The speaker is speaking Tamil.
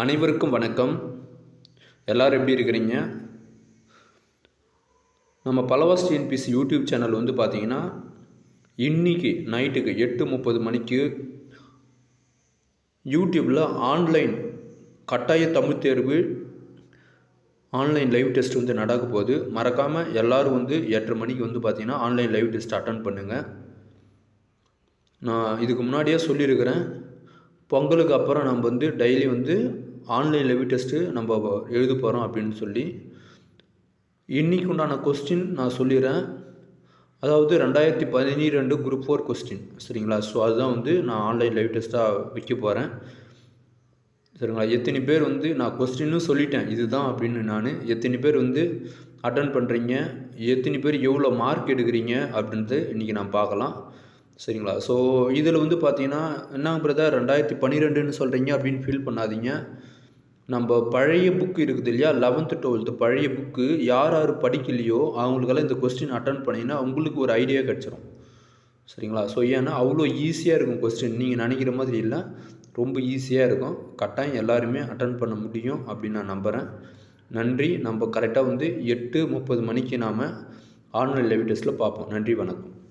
அனைவருக்கும் வணக்கம். எல்லோரும் எப்படி இருக்கிறீங்க? நம்ம பலவாஸ் டிஎன்பிசி யூடியூப் சேனல் வந்து பார்த்தீங்கன்னா இன்றைக்கி நைட்டுக்கு எட்டு முப்பது மணிக்கு யூடியூப்பில் ஆன்லைன் கட்டாய தமிழ் தேர்வு ஆன்லைன் லைவ் டெஸ்ட் வந்து நடக்க போகுது. மறக்காமல் எல்லோரும் வந்து எட்டரை மணிக்கு வந்து பார்த்திங்கன்னா ஆன்லைன் லைவ் டெஸ்ட் அட்டன் பண்ணுங்கள் நான் இதுக்கு முன்னாடியே சொல்லியிருக்கிறேன். பொங்கலுக்கு அப்புறம் நம்ம வந்து டெய்லி வந்து ஆன்லைன் லெவி டெஸ்ட்டு நம்ம எழுத போகிறோம் அப்படின்னு சொல்லி இன்றைக்கு உண்டான கொஸ்டின் நான் சொல்லிடுறேன். அதாவது ரெண்டாயிரத்தி பதினிரெண்டு குரூப் ஃபோர் கொஸ்டின் சரிங்களா? ஸோ அதுதான் வந்து நான் ஆன்லைன் லைவ் டெஸ்ட்டாக வைக்க போகிறேன் சரிங்களா? எத்தனை பேர் வந்து நான் கொஸ்டின்னு சொல்லிட்டேன். இதுதான் அப்படின்னு நான் எத்தனை பேர் வந்து அட்டன் பண்ணுறீங்க எத்தனை பேர் எவ்வளோ மார்க் எடுக்கிறீங்க? அப்படின்றது இன்றைக்கி நான் பார்க்கலாம். சரிங்களா? ஸோ இதில் வந்து பார்த்தீங்கன்னா என்ன பிரதர் ரெண்டாயிரத்தி பன்னிரெண்டுன்னு சொல்கிறீங்க அப்படின்னு ஃபீல் பண்ணாதீங்க. நம்ம பழைய புக்கு இருக்குது இல்லையா? லெவன்த்து டுவெல்த்து பழைய புக்கு யார் யார் படிக்கலையோ அவங்களுக்கெல்லாம் இந்த கொஸ்டின் அட்டன் பண்ணிங்கன்னா உங்களுக்கு ஒரு ஐடியா கிடச்சிரும். சரிங்களா? ஸோ ஏன்னா அவ்வளோ ஈஸியாக இருக்கும் கொஸ்டின் நீங்கள் நினைக்கிற மாதிரி இல்லை. ரொம்ப ஈஸியாக இருக்கும். கட்டாயம் எல்லாருமே அட்டன் பண்ண முடியும் அப்படின்னு நான் நம்புகிறேன் நன்றி. நம்ம கரெக்டாக வந்து எட்டு முப்பது மணிக்கு நாம் ஆன்லைன் லைவ் டெஸ்ட்டில் பார்ப்போம். நன்றி வணக்கம்.